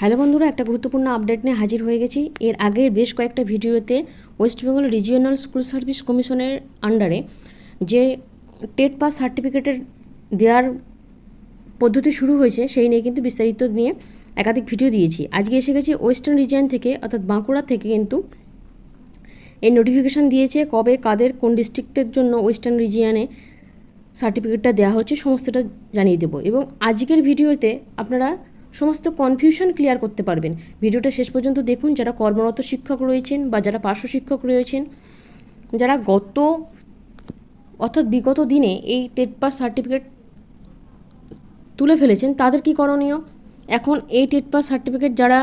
Hello বন্ধুরা, একটা গুরুত্বপূর্ণ আপডেট নিয়ে হাজির হয়ে গেছি। এর আগের বেশ কয়েকটা ভিডিওতে West Bengal regional school service কমিশনের আন্ডারে যে টেট পাস সার্টিফিকেটের দেওয়ার পদ্ধতি শুরু হয়েছে, সেই নিয়ে কিন্তু বিস্তারিত নিয়ে একাধিক ভিডিও দিয়েছি। আজকে এসে গেছি ওয়েস্টার্ন রিজিয়ন থেকে, অর্থাৎ বাঁকুড়া থেকে কিন্তু এই নোটিফিকেশান দিয়েছে কবে, কাদের, কোন ডিস্ট্রিক্টের জন্য ওয়েস্টার্ন রিজিয়নে সার্টিফিকেটটা দেওয়া হচ্ছে, সমস্তটা জানিয়ে দেবো। এবং আজকের ভিডিওতে আপনারা সমস্ত কনফিউশন ক্লিয়ার করতে পারবেন। ভিডিওটা শেষ পর্যন্ত দেখুন, যারা কর্মরত শিক্ষক রয়েছেন বা যারা পার্শ্ব শিক্ষক রয়েছেন, যারা গত, অর্থাৎ বিগত দিনে এই টেট পাস সার্টিফিকেট তুলে ফেলেছেন, তাদের কি করণীয়? এখন এই টেট পাস সার্টিফিকেট যারা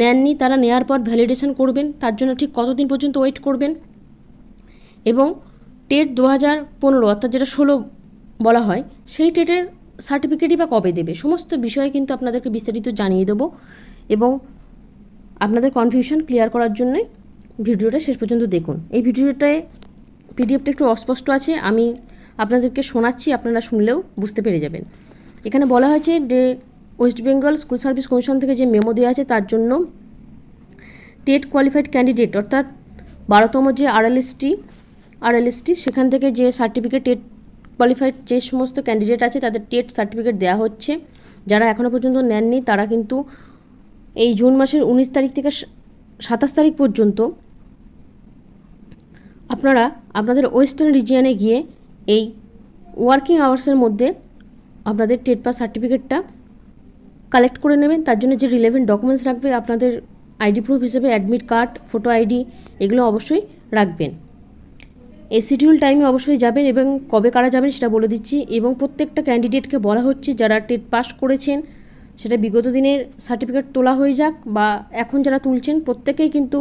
নেননি, তারা নেওয়ার পর ভ্যালিডেশন করবেন, তার জন্য ঠিক কতদিন পর্যন্ত ওয়েট করবেন? এবং টেট দু হাজার পনেরো, অর্থাৎ যেটা ষোলো বলা হয়, সেই টেটের সার্টিফিকেটই বা কবে দেবে? সমস্ত বিষয়ে কিন্তু আপনাদেরকে বিস্তারিত জানিয়ে দেবো এবং আপনাদের কনফিউশন ক্লিয়ার করার জন্য ভিডিওটা শেষ পর্যন্ত দেখুন। এই ভিডিওটায় পিডিএফটা একটু অস্পষ্ট আছে, আমি আপনাদেরকে শোনাচ্ছি, আপনারা শুনলেও বুঝতে পেরে যাবেন। এখানে বলা হয়েছে যে West Bengal school service commission থেকে যে মেমো দেওয়া আছে, তার জন্য টেট কোয়ালিফাইড ক্যান্ডিডেট অর্থাৎ বারোতম যে আরএলএসটি আরএলএসটি সেখান থেকে যে সার্টিফিকেট টেট কোয়ালিফাইড যে সমস্ত ক্যান্ডিডেট আছে, তাদের টেট সার্টিফিকেট দেওয়া হচ্ছে। যারা এখনও পর্যন্ত নেননি, তারা কিন্তু এই জুন মাসের উনিশ তারিখ থেকে সাতাশ তারিখ পর্যন্ত আপনারা আপনাদের ওয়েস্টার্ন রিজিয়নে গিয়ে এই ওয়ার্কিং আওয়ার্সের মধ্যে আপনাদের টেট পাস সার্টিফিকেটটা কালেক্ট করে নেবেন। তার জন্য যে রিলেভেন্ট ডকুমেন্টস রাখবে, আপনাদের আইডি প্রুফ হিসেবে অ্যাডমিট কার্ড ফটো আইডি এগুলো অবশ্যই রাখবেন। এই শিডিউল টাইমে অবশ্যই যাবেন এবং কবে কারা যাবেন সেটা বলে দিচ্ছি এবং প্রত্যেকটা ক্যান্ডিডেটকে বলা হচ্ছে যারা টেট পাস করেছেন, সেটা বিগত দিনের সার্টিফিকেট তোলা হয়ে যাক বা এখন যারা তুলছেন, প্রত্যেকেই কিন্তু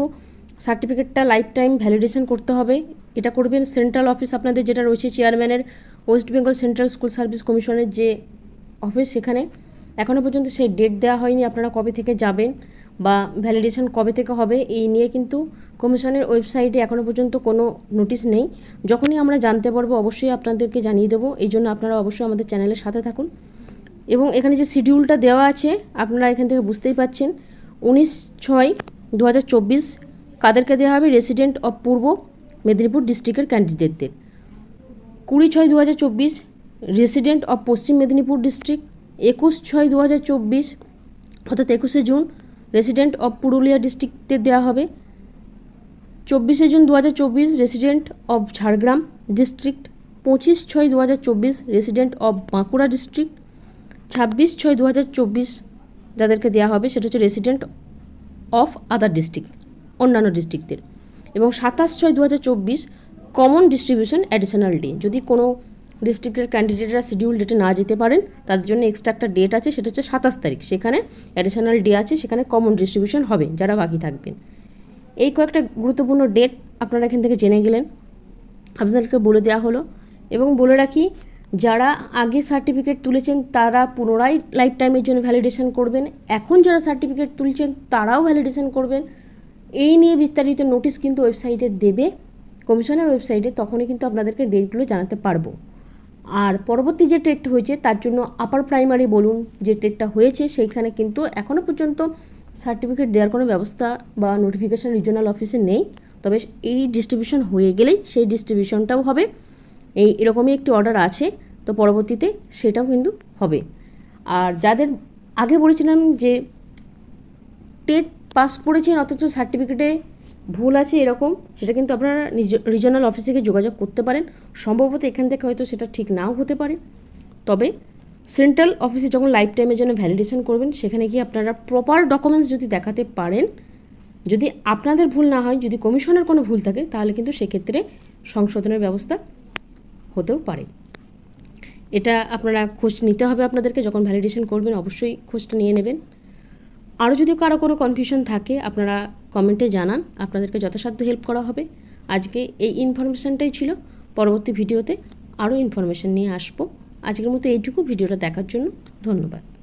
সার্টিফিকেটটা লাইফ টাইম ভ্যালিডেশন করতে হবে। এটা করবেন সেন্ট্রাল অফিস আপনাদের যেটা রয়েছে চেয়ারম্যানের West Bengal central school service কমিশনের যে অফিস সেখানে। এখনও পর্যন্ত সেই ডেট দেওয়া হয়নি আপনারা কবে থেকে যাবেন বা ভ্যালিডেশন কবে থেকে হবে, এই নিয়ে কিন্তু কমিশনের ওয়েবসাইটে এখনও পর্যন্ত কোনো নোটিশ নেই। যখনই আমরা জানতে পারব, অবশ্যই আপনাদেরকে জানিয়ে দেবো। এই জন্য আপনারা অবশ্যই আমাদের চ্যানেলের সাথে থাকুন। এবং এখানে যে শিডিউলটা দেওয়া আছে, আপনারা এখান থেকে বুঝতেই পাচ্ছেন উনিশ ছয় দু কাদেরকে দেওয়া হবে? রেসিডেন্ট অফ পূর্ব মেদিনীপুর ডিস্ট্রিক্টের ক্যান্ডিডেটদের কুড়ি ছয় দু resident of Paschim Medinipur district একুশ ছয় দু অর্থাৎ একুশে জুন রেসিডেন্ট অফ পুরুলিয়া ডিস্ট্রিক্টের দেওয়া হবে। চব্বিশে জুন দু হাজার চব্বিশ রেসিডেন্ট অফ ঝাড়গ্রাম ডিস্ট্রিক্ট পঁচিশ ছয় দু হাজার চব্বিশ রেসিডেন্ট অফ বাঁকুড়া ডিস্ট্রিক্ট ছাব্বিশ ছয় দু হাজার চব্বিশ যাদেরকে দেওয়া হবে সেটা হচ্ছে রেসিডেন্ট অফ আদার ডিস্ট্রিক্ট অন্যান্য ডিস্ট্রিক্টদের এবং সাতাশ ছয় দু হাজার চব্বিশ কমন ডিস্ট্রিবিউশন অ্যাডিশনাল ডে যদি কোনো ডিস্ট্রিক্টের ক্যান্ডিডেটরা শিডিউল ডেটে না যেতে পারেন, তাদের জন্য এক্সট্রা একটা ডেট আছে, সেটা হচ্ছে সাতাশ তারিখ। সেখানে অ্যাডিশনাল ডে আছে, সেখানে কমন ডিস্ট্রিবিউশন হবে, যারা বাকি থাকবেন। এই কয়েকটা গুরুত্বপূর্ণ ডেট আপনারা এখান থেকে জেনে গেলেন। আপনাদেরকে বলে দেওয়া হলো এবং বলে রাখি, যারা আগে সার্টিফিকেট তুলেছেন তারা পুনরায় লাইফ টাইমের জন্য ভ্যালিডেশন করবেন। এখন যারা সার্টিফিকেট তুলছেন তারাও ভ্যালিডেশন করবেন। এই নিয়ে বিস্তারিত নোটিশ কিন্তু ওয়েবসাইটে দেবে। কমিশনের ওয়েবসাইটে তখনই কিন্তু আপনাদেরকে ডেটগুলো জানাতে পারব। আর পরবর্তী যে টেট হয়েছে, তার জন্য আপার প্রাইমারি বলুন যে টেটটা হয়েছে, সেইখানে কিন্তু এখনও পর্যন্ত সার্টিফিকেট দেওয়ার কোনো ব্যবস্থা বা নোটিফিকেশান রিজনাল অফিসে নেই। তবে এই ডিস্ট্রিবিউশন হয়ে গেলেই সেই ডিস্ট্রিবিউশনটাও হবে। এই এরকমই একটি অর্ডার আছে, তো পরবর্তীতে সেটাও কিন্তু হবে। আর যাদের আগে বলেছিলাম যে টেট পাস করেছেন, অথচ সার্টিফিকেটে ভুল আছে এরকম, সেটা কিন্তু আপনারা রিজনাল অফিসে গিয়ে যোগাযোগ করতে পারেন। সম্ভবত এখান থেকে হয়তো সেটা ঠিক নাও হতে পারে। তবে সেন্ট্রাল অফিসে যখন লাইফ টাইমের জন্য ভ্যালিডেশন করবেন, সেখানে গিয়ে আপনারা প্রপার ডকুমেন্টস যদি দেখাতে পারেন, যদি আপনাদের ভুল না হয়, যদি কমিশনের কোনো ভুল থাকে, তাহলে কিন্তু সেক্ষেত্রে সংশোধনের ব্যবস্থা হতেও পারে। এটা আপনারা খোঁজ নিতে হবে আপনাদেরকে, যখন ভ্যালিডেশন করবেন অবশ্যই খোঁজটা নিয়ে নেবেন। আরও যদি কারও কোনো কনফিউশন থাকে, আপনারা কমেন্টে জানান, আপনাদেরকে যথাসাধ্য হেল্প করা হবে। আজকে এই ইনফরমেশানটাই ছিল, পরবর্তী ভিডিওতে আরও ইনফরমেশান নিয়ে আসব। আজকের মতো এইটুকু। ভিডিওটা দেখার জন্য ধন্যবাদ।